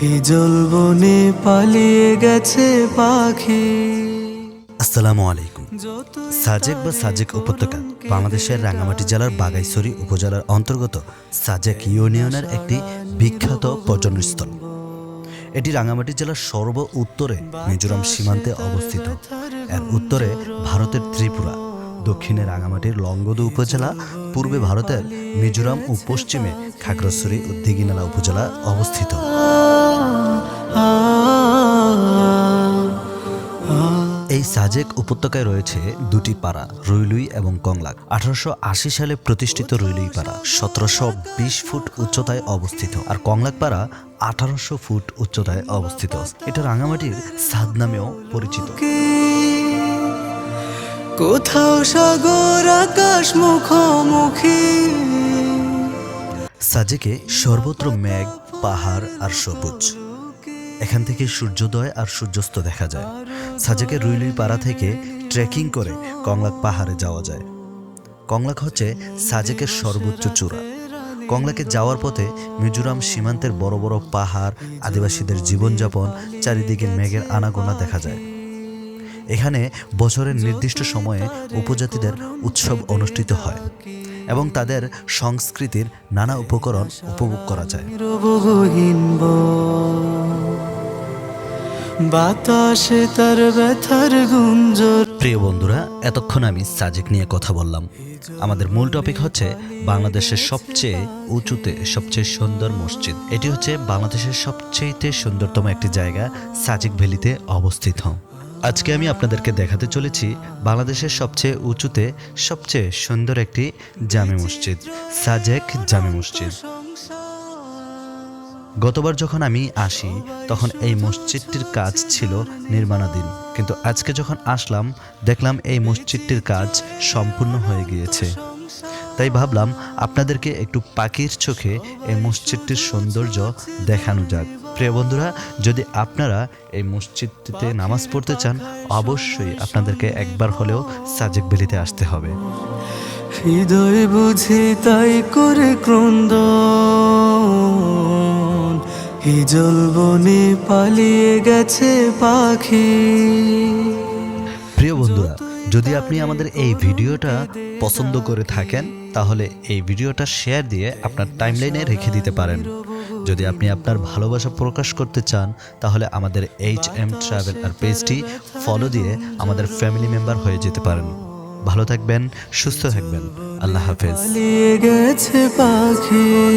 হিজল বনে পালিয়ে গেছে পাখি। আসসালামু আলাইকুম। সাজেক বা সাজেক উপত্যকা বাংলাদেশের রাঙ্গামাটি জেলার বাগাইছড়ি উপজেলার অন্তর্গত সাজেক ইউনিয়নের একটি বিখ্যাত পর্যটনস্থল এটি রাঙ্গামাটি জেলার সর্ব উত্তরে মিজোরাম সীমান্তে অবস্থিত। এর উত্তরে ভারতের ত্রিপুরা। দক্ষিণে রাঙামাটির লংগদু উপজেলা, পূর্বে ভারতের মিজোরাম ও পশ্চিমে খাগড়াছড়ি ও দিঘিনালা উপজেলা অবস্থিত। এই সাজেক উপত্যকায় রয়েছে দুটি পাড়া, রুইলুই এবং কংলাক। আঠারোশো আশি সালে প্রতিষ্ঠিত রুইলুই পাড়া সতেরোশো বিশ ফুট উচ্চতায় অবস্থিত আর কংলাক পাড়া আঠারোশো ফুট উচ্চতায় অবস্থিত। এটা রাঙামাটির সাদ নামেও পরিচিত। কোথাও সাগর, আকাশ মুখোমুখি। সাজেকে সর্বত্র মেঘ, পাহাড় আর সবুজ। এখান থেকে সূর্যোদয় আর সূর্যাস্ত দেখা যায়। সাজেকে রুইলুই পাড়া থেকে ট্রেকিং করে কংলাক পাহাড়ে যাওয়া যায়। কংলাক হচ্ছে সাজেকের সর্বোচ্চ চূড়া। কংলাকে যাওয়ার পথে মিজোরাম সীমান্তের বড় বড় পাহাড়, আদিবাসীদের জীবনযাপন, চারিদিকে মেঘের আনাগোনা দেখা যায়। এখানে বছরের নির্দিষ্ট সময়ে উপজাতিদের উৎসব অনুষ্ঠিত হয় এবং তাদের সংস্কৃতির নানা উপকরণ উপভোগ করা যায়। বাতাসে তার ব্যথার গুঞ্জর। প্রিয় বন্ধুরা এতক্ষণ আমি সাজেক নিয়ে কথা বললাম। আমাদের মূল টপিক হচ্ছে বাংলাদেশের সবচেয়ে উঁচুতে সবচেয়ে সুন্দর মসজিদ। এটি হচ্ছে বাংলাদেশের সবচেয়ে সুন্দরতম একটি জায়গা সাজেক ভ্যালিতে অবস্থিত। আজকে আমি আপনাদেরকে দেখাতে চলেছি বাংলাদেশের সবচেয়ে উঁচুতে সবচেয়ে সুন্দর একটি জামে মসজিদ, সাজেক জামে মসজিদ। গতবার যখন আমি আসি, তখন এই মসজিদটির কাজ ছিল নির্মাণাধীন। কিন্তু আজকে যখন আসলাম, দেখলাম এই মসজিদটির কাজ সম্পূর্ণ হয়ে গিয়েছে। তাই ভাবলাম, আপনাদেরকে একটু পাখির চোখে এই মসজিদটির সৌন্দর্য দেখানো যাক। প্রিয় বন্ধুরা যদি আপনারা এই মসজিদটিতে নামাজ পড়তে চান অবশ্যই আপনাদেরকে একবার হলেও সাজেক ভ্যালিতে আসতে হবে। হৃদয় বুঝে তাই করে ক্রন্দন হিজল বনে পালিয়ে গেছে পাখি। প্রিয় বন্ধুরা যদি আপনি আমাদের এই ভিডিওটা পছন্দ করে থাকেন তাহলে এই ভিডিওটা শেয়ার দিয়ে আপনার টাইমলাইনে রেখে দিতে পারেন। যদি আপনি আপনার ভালোবাসা প্রকাশ করতে চান, তাহলে আমাদের এইচ এম ট্রাভেল আর পেজটি ফলো দিয়ে আমাদের ফ্যামিলি মেম্বার হয়ে যেতে পারেন। ভালো থাকবেন, সুস্থ থাকবেন। আল্লাহ হাফেজ। পাখি।